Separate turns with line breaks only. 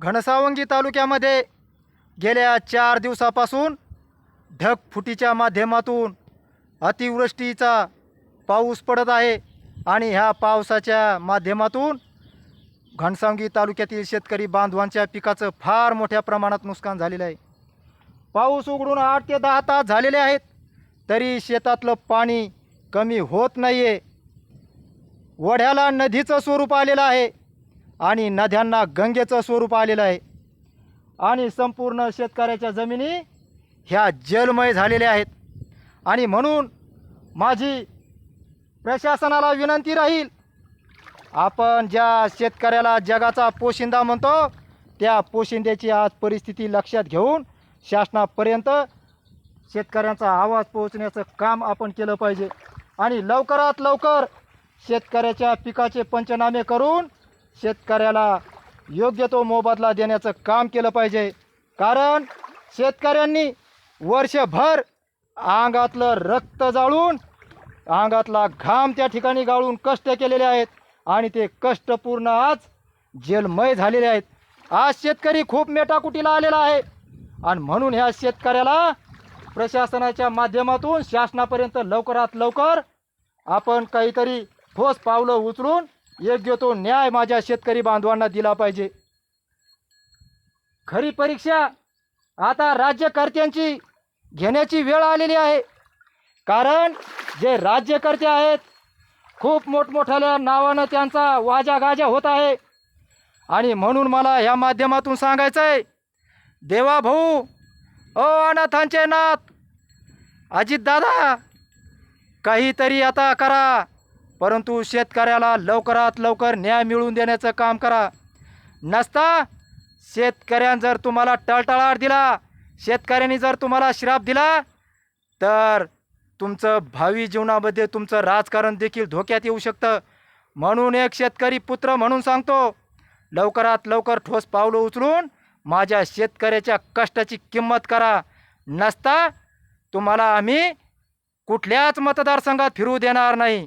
घनसावंगी तालुक्यामध्ये गेल्या चार दिवसापासून ढगफुटीच्या माध्यमातून अतिवृष्टीचा पाऊस पडत आहे आणि ह्या पावसाच्या माध्यमातून घनसावंगी तालुक्यातील शेतकरी बांधवांच्या पिकाचं फार मोठ्या प्रमाणात नुकसान झालेलं आहे. पाऊस उघडून आठ ते दहा तास झालेले आहेत तरी शेतातलं पाणी कमी होत नाही आहे वढ्याला नदीचं स्वरूप आलेलं आहे. आणि नद्यांना गंगेचं स्वरूप आलेलं आहे. आणि संपूर्ण शेतकऱ्याच्या जमिनी ह्या जलमय झालेल्या आहेत. आणि म्हणून माझी प्रशासनाला विनंती राहील आपण ज्या शेतकऱ्याला जगाचा पोशिंदा म्हणतो त्या पोशिंद्याची आज परिस्थिती लक्षात घेऊन शासनापर्यंत शेतकऱ्यांचा आवाज पोहोचण्याचं काम आपण केलं पाहिजे. आणि लवकरात लवकर शेतकऱ्याच्या पिकाचे पंचनामे करून शेतकऱ्याला योग्य तो मोबदला देण्याचं काम केलं पाहिजे. कारण शेतकऱ्यांनी वर्षभर अंगातलं रक्त जाळून अंगातला घाम त्या ठिकाणी गाळून कष्ट केलेले आहेत आणि ते कष्ट पूर्ण आज जेलमय झालेले आहेत. आज शेतकरी खूप मेटाकुटीला आलेला आहे आणि म्हणून ह्या शेतकऱ्याला प्रशासनाच्या माध्यमातून शासनापर्यंत लवकरात लवकर आपण काहीतरी ठोस पावलं उचलून योग्य तो न्याय माझ्या शेतकरी बांधवांना दिला पाहिजे. खरी परीक्षा आता राज्यकर्त्यांची घेण्याची वेळ आलेली आहे. कारण जे राज्यकर्ते आहेत खूप मोठमोठ्या नावानं त्यांचा वाजा गाजा होत आहे. आणि म्हणून मला ह्या माध्यमातून सांगायचं आहे देवा भाऊ ओ अनाथांचे नाथ अजितदादा काहीतरी आता करा. परंतु शेतकऱ्याला लवकरात लवकर न्याय मिळवून देण्याचं काम करा. नसता शेतकऱ्यानं जर तुम्हाला टळटळाट दिला शेतकऱ्यांनी जर तुम्हाला श्राप दिला तर तुमचं भावी जीवनामध्ये तुमचं राजकारण देखील धोक्यात येऊ शकतं. म्हणून एक शेतकरी पुत्र म्हणून सांगतो लवकरात लवकर ठोस पावलं उचलून माझ्या शेतकऱ्याच्या कष्टाची किंमत करा. नसता तुम्हाला आम्ही कुठल्याच मतदारसंघात फिरू देणार नाही.